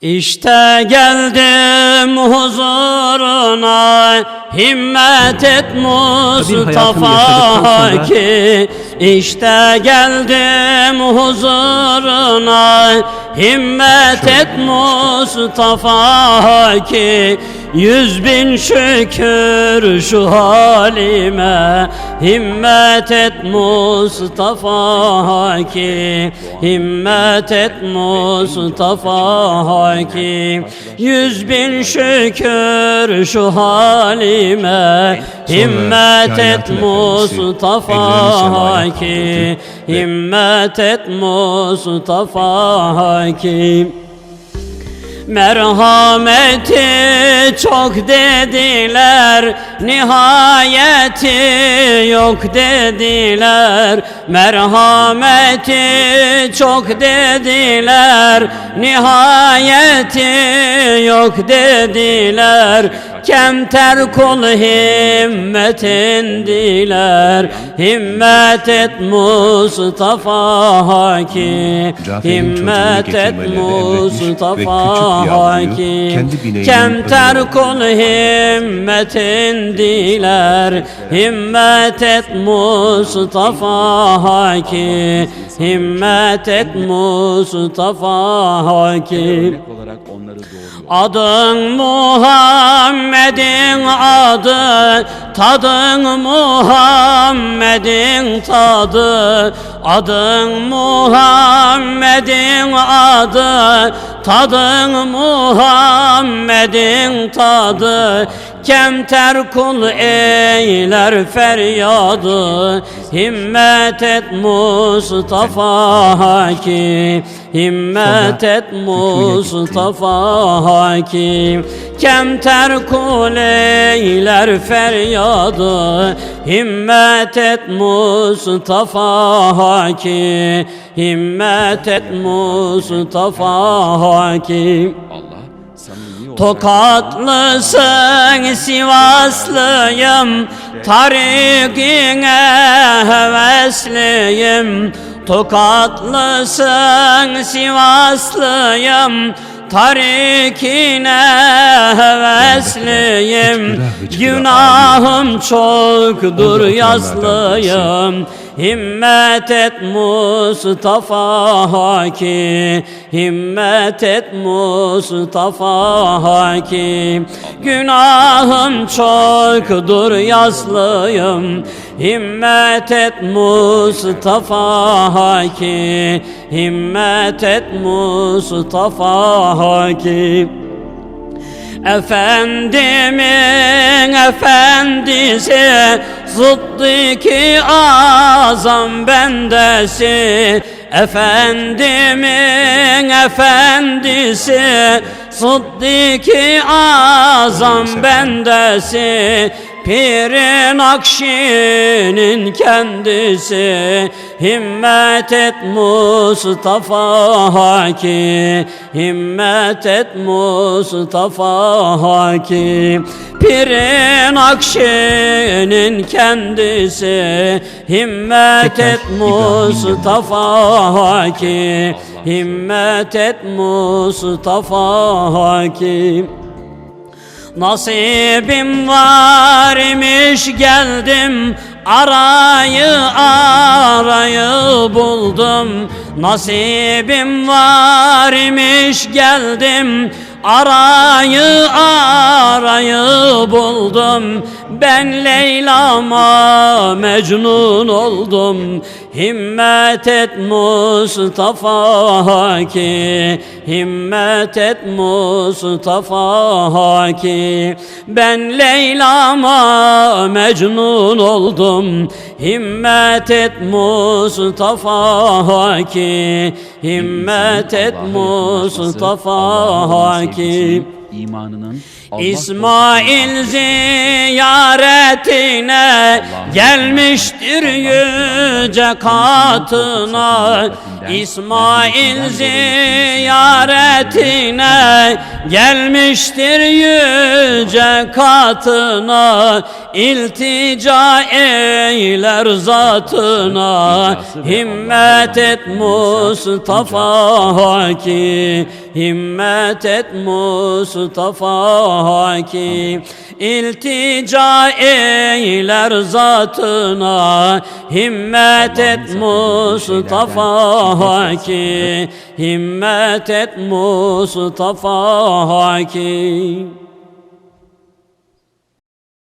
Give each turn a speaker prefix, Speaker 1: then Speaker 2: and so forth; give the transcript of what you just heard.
Speaker 1: İşte geldim huzuruna himmet et Mustafa ki. İşte geldim huzuruna himmet et Mustafa ki Yüz bin şükür şu halime Himmet et Mustafa ki Himmet et Mustafa ki Yüz bin şükür şu halime Himmet et Mustafa ki Himmet et Mustafa ki Merhameti çok dediler Nihayeti yok dediler. Merhameti çok dediler Nihayeti yok dediler Kemter kul himmetin diler. Himmet et Mustafa ki
Speaker 2: Cafer'in
Speaker 1: Himmet et Mustafa
Speaker 2: küçük yavruyu
Speaker 1: ki
Speaker 2: kendi
Speaker 1: himmetin diler Himmet et Mustafa ki Himmet et Mustafa ki
Speaker 3: olarak onları doğuruyor.
Speaker 1: Adın Muhammed'in adı Tadın Muhammed'in tadı. Adın Muhammed'in adı Tadın Muhammed'in tadı Kemter kul eyler feryadı Himmet et Mustafa ki Himmet et Mustafa ki Kemter kul eyler feryadı Himmet et Mustafa ki Himmet et Mustafa ki
Speaker 3: Allah olarak
Speaker 1: Tokatlısın Sivaslıyım Tarikine hevesliyim Tokatlısın Sivaslıyım Tarikine hevesliyim Günahım çoktur yazlıyım Himmet et Mustafa ki Himmet et Mustafa ki Günahım çoktur yazlıyım. Himmet et Mustafa ki Himmet et Mustafa ki Efendimin efendisi Sıddık-ı azam bendesi. Efendimin efendisi Sıddık-ı azam bendesi Pirin Akşi'nin kendisi Himmet et Mustafa ki Himmet et Mustafa ki Pirin Akşi'nin kendisi Himmet et Mustafa ki Himmet et Mustafa ki Nasibim var geldim Arayı arayı buldum. Nasibim var geldim Arayı arayı buldum. Ben Leyla'ma mecnun oldum Himmet et Mustafa ki Himmet et Mustafa ki Ben Leyla'ma mecnun oldum Himmet et Mustafa ki Himmet et Mustafa ki
Speaker 3: imanının Allah
Speaker 1: İsmail ziyaretine gelmiştir yüce katına. İsmail ziyaretine gelmiştir yüce katına. İltica eyler zatına. Himmet et Mustafa ki himmet et Mustafa ki iltica eyler zatına. Himmet et Mustafa ki himmet et Mustafa ki